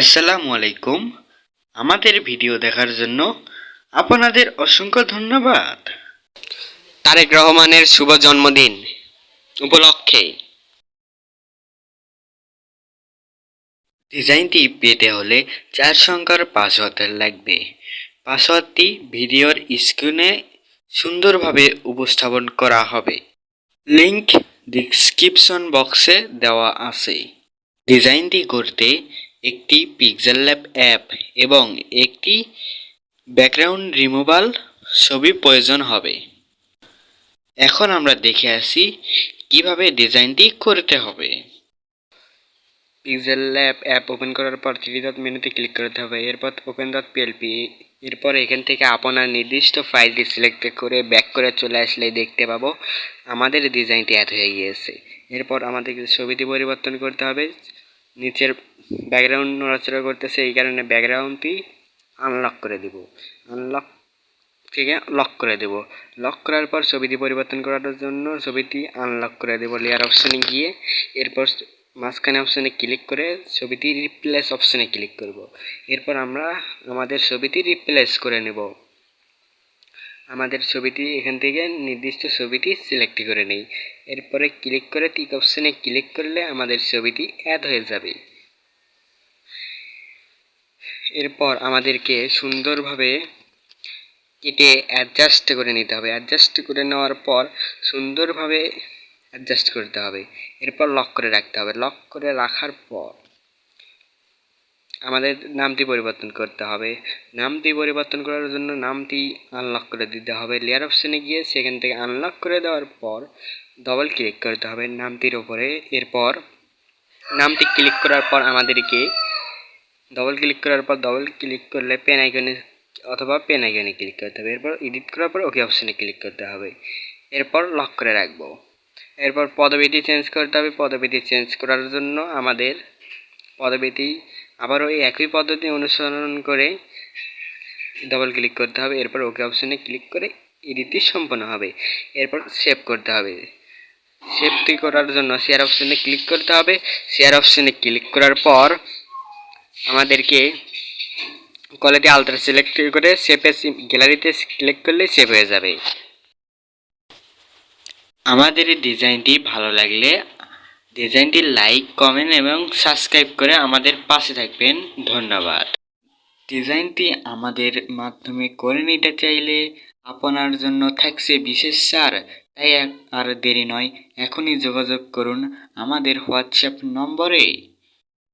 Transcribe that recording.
আসসালামু আলাইকুম। আমাদের ভিডিও দেখার জন্য আপনাদের অসংখ্য ধন্যবাদ। তারেক রহমানের শুভ জন্মদিন উপলক্ষে। ডিজাইনটি পেতে হলে চার সংখ্যার পাসওয়ার্ড লাগবে। পাসওয়ার্ডটি ভিডিওর স্ক্রিনে সুন্দরভাবে উপস্থাপন করা হবে। লিংক ডিসক্রিপশন বক্সে দেওয়া আছে। ডিজাইনটি করতে একটি পিক্সেল ল্যাব অ্যাপ এবং একটি ব্যাকগ্রাউন্ড রিমুভাল ছবি প্রয়োজন হবে। এখন আমরা দেখে আসি কীভাবে ডিজাইনটি করতে হবে। পিক্সেল ল্যাব অ্যাপ ওপেন করার পর থ্রি ডট মেনুতে ক্লিক করতে হবে। এরপর ওপেন ডট পিএলপি এরপর এখান থেকে আপনার নির্দিষ্ট ফাইলটি সিলেক্ট করে ব্যাক করে চলে আসলে দেখতে পাবো। আমাদের ডিজাইনটি অ্যাড হয়ে গিয়েছে। এরপর আমাদেরকে ছবিটি পরিবর্তন করতে হবে। নিচের ব্যাকগ্রাউন্ড নড়াচড়া করতেছে, এই কারণে ব্যাকগ্রাউন্ডটি আনলক করে দিব। আনলক থেকে লক করে দেব। লক করার পর ছবিটি পরিবর্তন করার জন্য ছবিটি আনলক করে দেব লেয়ার অপশানে গিয়ে। এরপর মাঝখানে অপশানে ক্লিক করে ছবিটি রিপ্লেস অপশানে ক্লিক করব। এরপর আমরা আমাদের ছবিটি রিপ্লেস করে নেব। আমাদের ছবিটি এখান থেকে নির্দিষ্ট ছবিটি সিলেক্ট করে নেই। এরপরে ক্লিক করে টিক অপশনে ক্লিক করলে আমাদের ছবিটি অ্যাড হয়ে যাবে। এরপর আমাদেরকে সুন্দরভাবে কেটে অ্যাডজাস্ট করে নিতে হবে। অ্যাডজাস্ট করে নেওয়ার পর সুন্দরভাবে অ্যাডজাস্ট করতে হবে। এরপর লক করে রাখতে হবে। লক করে রাখার পর আমাদের নামটি পরিবর্তন করতে হবে। নামটি পরিবর্তন করার জন্য নামটি আনলক করে দিতে হবে। লেয়ার অপশানে গিয়ে সেখান থেকে আনলক করে দেওয়ার পর ডবল ক্লিক করতে হবে নামটির ওপরে এরপর নামটি ক্লিক করার পর আমাদেরকে ডবল ক্লিক করার পর ডবল ক্লিক করলে পেন আইকনে অথবা পেন আইকনে ক্লিক করতে হবে। এরপর এডিট করার পর ওকে অপশানে ক্লিক করতে হবে। এরপর লক করে রাখব। এরপর পদবিটি চেঞ্জ করতে হবে। পদবিটি চেঞ্জ করার জন্য আমাদের পদবিটি আবারও এই একই পদ্ধতি অনুসরণ করে ডবল ক্লিক করতে হবে। এরপর ওকে অপশনে ক্লিক করে এডিটটি সম্পন্ন হবে। এরপর সেভ করতে হবে। সেভটি করার জন্য শেয়ার অপশনে ক্লিক করতে হবে। শেয়ার অপশনে ক্লিক করার পর আমাদেরকে কোয়ালিটি আলট্রা সিলেক্ট করে সেভে গ্যালারিতে ক্লিক করলে সেভ হয়ে যাবে। আমাদের এই ডিজাইনটি ভালো লাগলে ডিজাইনটি লাইক, কমেন্ট এবং সাবস্ক্রাইব করে আমাদের পাশে থাকবেন। ধন্যবাদ। ডিজাইনটি আমাদের মাধ্যমে করে নিতে চাইলে আপনার জন্য থাকছে বিশেষ সার। তাই আর দেরি নয়, এখনই যোগাযোগ করুন আমাদের হোয়াটসঅ্যাপ নম্বরে।